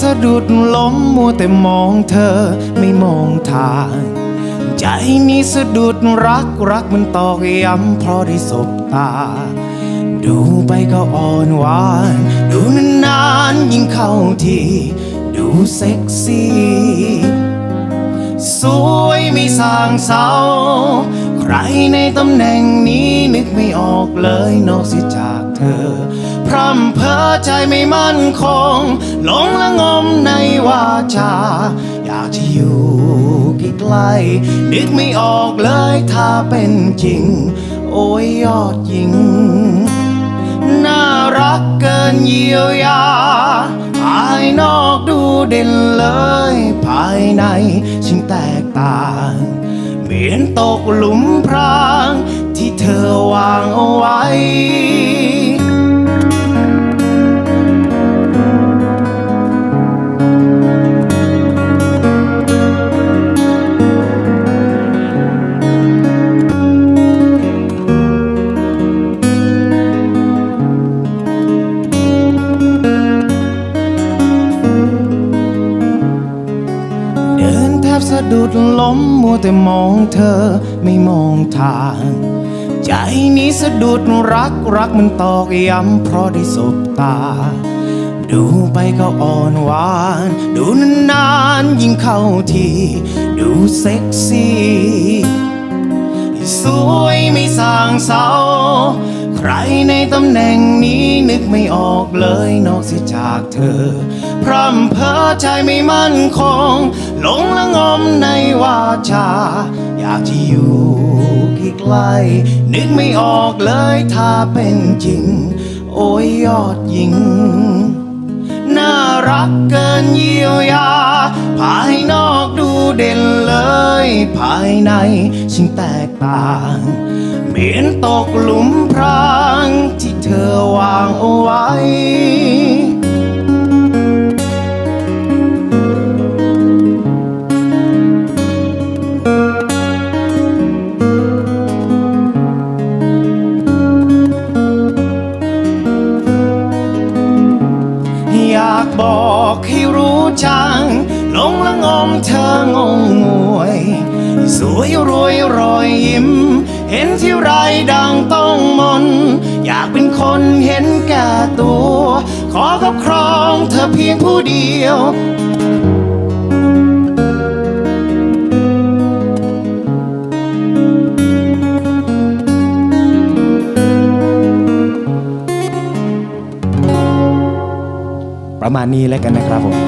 สะดุดล้มมัวแต่มองเธอไม่มองทาง ใจนี้สะดุดรักรักมันตอกย้ำเพราะได้สบตา ดูไปก็อ่อนหวาน ดูนานๆยิ่งเข้าที ดูเซ็กซี่ สวยไม่สางเสาใครในตำแหน่งนี้นึกไม่ออกเลยนอกเสียจาก เธอ พร่ำเพ้อใจไม่มั่นคง หลงละงมในวาจา อยากจะอยู่ใกล้ๆนึกไม่ออกเลยถ้าเป็นจริง โอ้ยยอดหญิง น่ารักเกินเยียวยาภายนอกดูเด่นเลย ภายในช่างแตกต่าง เหมือนตกหลุมพรางที่เธอวางเอาไว้ สะดุดล้มมัวแต่มองเธอไม่มองทาง ใจนี้สะดุดรักรักมันตอกย้ำเพราะได้สบตา ดูไปก็อ่อนหวาน ดูนานๆยิ่งเข้าที ดูเซ็กซี่ สวยไม่สางเสาใค รในตำแหน่งนี้นึกไม่ออกเลยนอกเสียจากเธอ พร่ำเพ้อใจไม่มั่นคง หลงละงมในวาจา อยากจะอยู่ใกล้ๆนึกไม่ออกเลยถ้าเป็นจริง โอ้ยยอดหญิง น่ารักเกินเยียวยา ภายนอกดูเด่นเลย ภายในช่างแตกต่าง เหมือนตกหลุมพรางที่เธอวางเอาไว้ อยากบอกให้รู้จังหลงละงมเธองงงวย สวยรวยรอยยิ้ม เห็นที่ไรดังต้องมน อยากเป็นคนเห็นแก่ตัว ขอครอบครองเธอเพียงผู้เดียวประมาณนี้แล้วกันนะครับผม